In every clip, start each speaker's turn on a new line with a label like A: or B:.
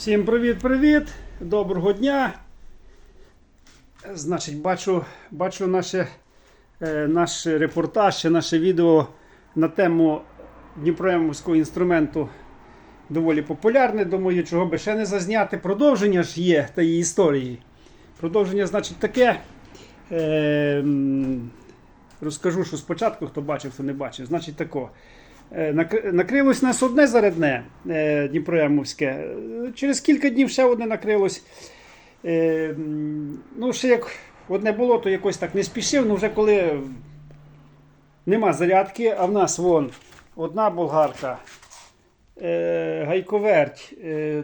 A: Всім привіт-привіт! Доброго дня! Значить, бачу, бачу наше, е, наш репортаж, чи наше відео на тему Дніпроємовського інструменту доволі популярне. Думаю, чого би ще не зазняти. Продовження ж є тієї історії. Продовження, значить, таке. Е, розкажу, що спочатку, хто бачив, хто не бачив. Значить, тако. Е, нак- Накрилось нас одне зарядне е, Дніпроємовське. Е, Через кілька днів ще одне накрилось. Е, Ну, ще як одне було, то якось так не спішив. Ну, вже коли нема зарядки, а в нас вон одна болгарка, гайковерть,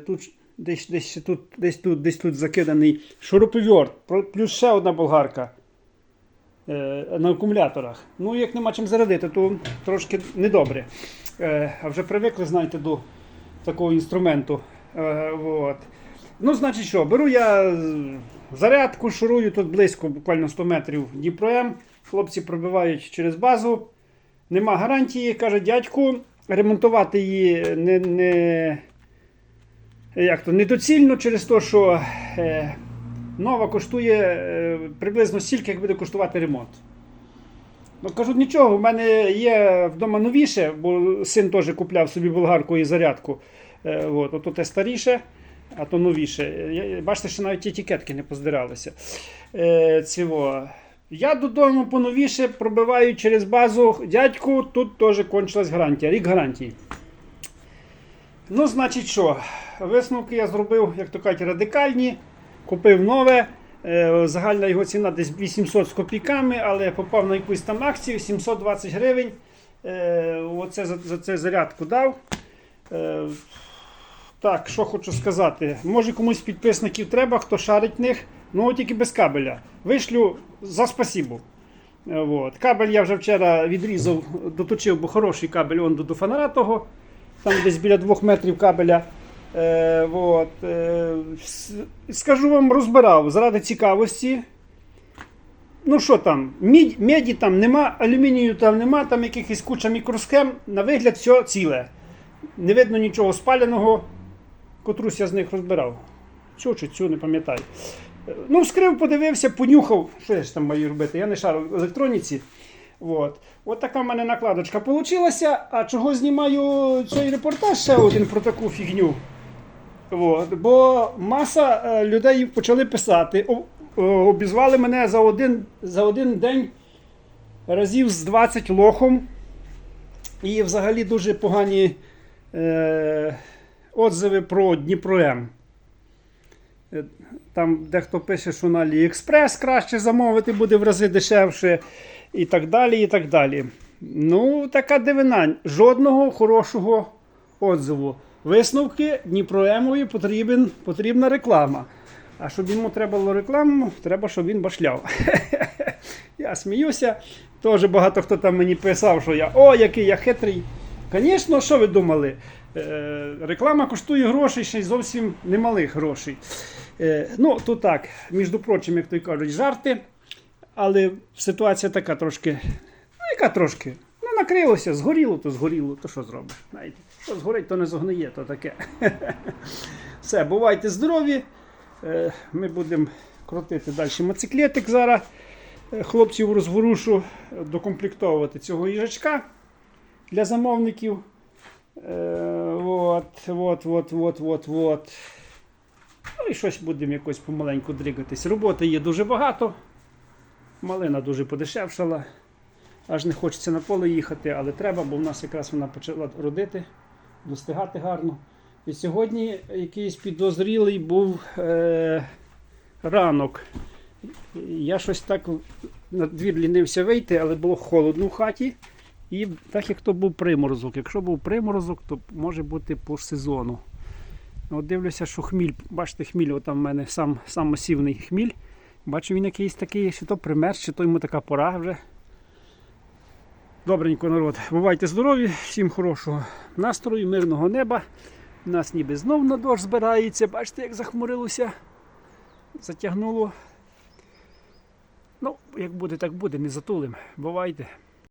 A: тут десь, десь, тут, десь тут, десь тут закиданий шуруповерт, плюс ще одна болгарка на акумуляторах. Ну, як нема чим зарядити, то трошки недобре. Е, а вже привикли, знаєте, до такого інструменту. Е, от. Ну, значить що, беру я е, зарядку, шурую тут близько, буквально 100 метрів Дніпром. Хлопці пробивають через базу. Нема гарантії, каже дядьку, ремонтувати її не, не, як то, недоцільно через те, що е, нова коштує е, приблизно стільки, як буде коштувати ремонт. Ну, кажуть, нічого, в мене є вдома новіше, бо син теж купляв собі болгарку і зарядку. Е, от, ото те старіше, а то новіше. Бачите, що навіть етикетки не поздиралися. Е, цього. Я додому поновіше пробиваю через базу. Дядьку, тут теж кончилась гарантія. Рік гарантії. Ну, значить, що? Висновки я зробив, як то кажуть, радикальні. Купив нове. Е, Загальна його ціна десь 800 з копійками, але попав на якусь там акцію 720 гривень. Е, Оце за, це зарядку дав. Е, Так, що хочу сказати. Може комусь з підписників треба, хто шарить них, ну тільки без кабеля. Вишлю за спасибу. Е, От. Кабель я вже вчора відрізав, доточив, бо хороший кабель он до фонара того. Там десь біля 2 метрів кабеля. Е, е, скажу вам, розбирав заради цікавості. Ну що там, мідь, меді там нема, алюмінію там нема, там якихось куча мікросхем. На вигляд все ціле. Не видно нічого спаленого. Котрусь я з них розбирав. Цю чи цю не пам'ятаю. Е, Ну, вскрив, подивився, понюхав. Що я ж там маю робити? Я не шарю в електроніці. От. От така в мене накладочка получилася. А чого знімаю цей репортаж ще один про таку фігню? От. Бо маса е, людей почали писати, о, обізвали мене за один, за один день разів з 20 лохом. І взагалі дуже погані е, отзиви про Дніпром. Е, Там дехто пише, що на AliExpress краще замовити, буде в рази дешевше, і так далі. і так далі. Ну, така дивина. Жодного хорошого отзиву. Висновки Дніпроемові потрібен, потрібна реклама. А щоб йому треба було рекламу, треба, щоб він башляв. Я сміюся. Теж багато хто там мені писав, що я о, який я хитрий. Звісно, що ви думали? Е, реклама коштує грошей, ще й зовсім немалих грошей. Е, ну, то так, між прочим, як то й кажуть, жарти. Але ситуація така трошки. Ну, яка трошки? Накрилося, згоріло, то згоріло, то що зробиш? Знаєте, що згорить, то не зогниє, то таке. Все, бувайте здорові. Е, Ми будемо крутити далі моциклетик зараз. Е, Хлопців розворушу е, докомплектовувати цього їжачка для замовників. От, от, от, от, от, от. Ну і щось будемо якось помаленьку дригатись. Роботи є дуже багато. Малина дуже подешевшала. Аж не хочеться на поле їхати, але треба, бо в нас якраз вона почала родити, достигати гарно. І сьогодні якийсь підозрілий був е, ранок. Я щось так на двір лінився вийти, але було холодно в хаті. І так як то був приморозок. Якщо був приморозок, то може бути по сезону. От дивлюся, що хміль, бачите, хміль, отам в мене сам, сам масивний хміль. Бачу, він якийсь такий, чи то примерз, чи то йому така пора вже. Добренько, народ. Бувайте здорові, всім хорошого настрою, мирного неба. У нас ніби знов на дощ збирається. Бачите, як захмурилося. Затягнуло. Ну, як буде, так буде, не затулим. Бувайте.